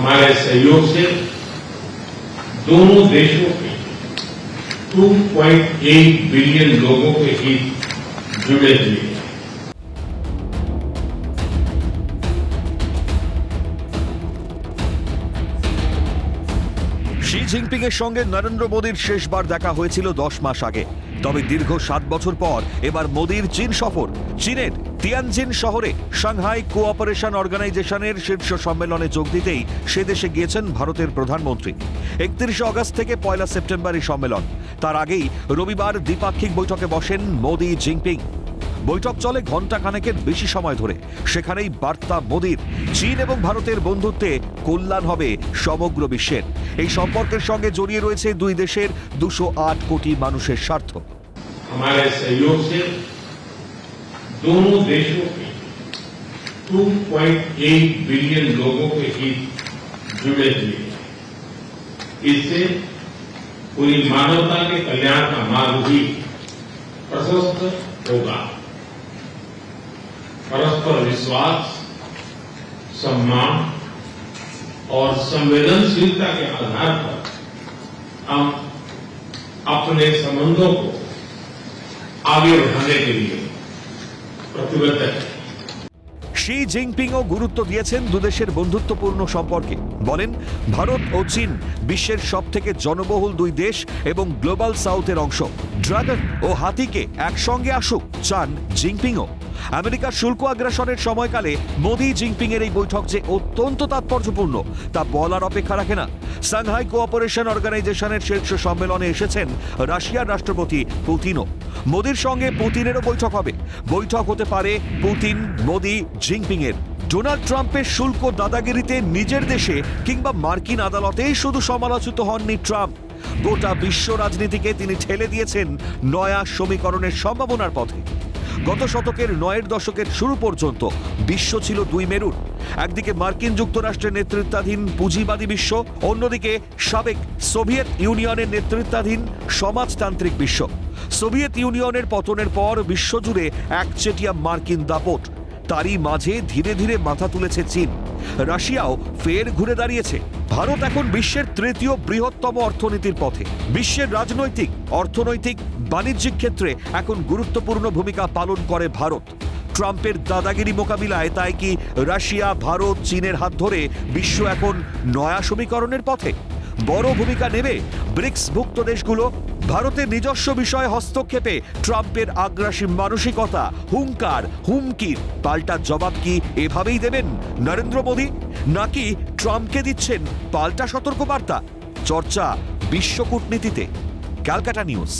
हमारे सहयोग से दोनों देशों के 2.8 बिलियन लोगों के हित जुड़े हुए हैं Xi Jinping এর সঙ্গে নরেন্দ্র মোদীর শেষবার দেখা হয়েছিল দশ মাস আগে। তবে দীর্ঘ সাত বছর পর এবার মোদীর চীন সফর। চীনের তিয়ানজিন শহরে সাংহাই কোঅপারেশন অর্গানাইজেশনের শীর্ষ সম্মেলনে যোগ দিতেই সে দেশে গিয়েছেন ভারতের প্রধানমন্ত্রী। একত্রিশে অগস্ট থেকে পয়লা সেপ্টেম্বর এই সম্মেলন। তার আগেই রবিবার দ্বিপাক্ষিক বৈঠকে বসেন মোদী জিনপিং। বৈঠক চলে ঘন্টা খানেকের বেশি সময় ধরে সেখানেই বার্তা মোদীর চীন এবং ভারতের বন্ধুত্বে কল্যাণ হবে সমগ্র বিশ্বের এই সম্পর্কের সঙ্গে জড়িয়ে রয়েছে দুই দেশের দুশো আট কোটি মানুষের স্বার্থ हमारे सहयोग से दोनों देशों के 2.8 बिलियन लोगों के हित जुड़े हुए हैं इससे पूरी मानवता के कल्याण का मार्ग भी प्रशस्त होगा परस्पर विश्वास सम्मान और संवेदनशीलता के आधार पर हम अपने संबंधों को आगे बढ़ाने के लिए प्रतिबद्ध है শি জিনপিংও গুরুত্ব দিয়েছেন দুদেশের বন্ধুত্বপূর্ণ সম্পর্কে বলেন ভারত ও চীন বিশ্বের সব থেকে জনবহুল দুই দেশ এবং গ্লোবাল সাউথের অংশ ড্রাগন ও হাতিকে একসঙ্গে আসুক চান জিনপিংও আমেরিকার শুল্ক আগ্রাসনের সময়কালে মোদি জিনপিং এর এই বৈঠক যে অত্যন্ত তাৎপর্যপূর্ণ, তা বলার অপেক্ষা রাখে না। সাংহাই কোঅপারেশন অর্গানাইজেশনের শীর্ষ সম্মেলনে এসেছেন রাশিয়ার রাষ্ট্রপতি পুতিনও। মোদির সঙ্গে পুতিনেরও বৈঠক হবে। বৈঠক হতে পারে পুতিন, মোদি জিনপিং এর ডোনাল্ড ট্রাম্পের শুল্ক দাদাগিরিতে নিজের দেশে কিংবা মার্কিন আদালতেই শুধু সমালোচিত হননি ট্রাম্প। গোটা বিশ্ব রাজনীতিকে তিনি ঠেলে দিয়েছেন নয়া সমীকরণের সম্ভাবনার পথে। গত শতকের নয়ের দশকের শুরু পর্যন্ত বিশ্ব ছিল দুই মেরুর একদিকে মার্কিন যুক্তরাষ্ট্রের নেতৃত্বাধীন পুঁজিবাদী বিশ্ব, অন্যদিকে সাবেক সোভিয়েত ইউনিয়নের নেতৃত্বাধীন সমাজতান্ত্রিক বিশ্ব। সোভিয়েত ইউনিয়নের পতনের পর বিশ্বজুড়ে একচেটিয়া মার্কিন দাপট। তারই মাঝে ধীরে ধীরে মাথা তুলেছে চীন। রাশিয়াও ফের ঘুরে দাঁড়িয়েছে। ভারত এখন বিশ্বের তৃতীয় বৃহত্তম অর্থনীতির পথে। বিশ্বের রাজনৈতিক, অর্থনৈতিক, বাণিজ্যিক ক্ষেত্রে এখন গুরুত্বপূর্ণ ভূমিকা পালন করে ভারত। ট্রাম্পের দাদাগিরি মোকাবিলায় তাই কি রাশিয়া, ভারত, চীনের হাত ধরে বিশ্ব এখন নয়া সমীকরণের পথে? বড় ভূমিকা নেবে ব্রিক্সভুক্ত দেশগুলো, ভারতের নিজস্ব বিষয়ে হস্তক্ষেপে ট্রাম্পের আগ্রাসী মানসিকতা, হুঙ্কার হুমকির পাল্টা জবাব কি এভাবেই দেবেন নরেন্দ্র মোদী? নাকি ট্রাম্পকে দিচ্ছেন পাল্টা সতর্কবার্তা? চর্চা বিশ্ব কূটনীতিতে। ক্যালকাটা নিউজ।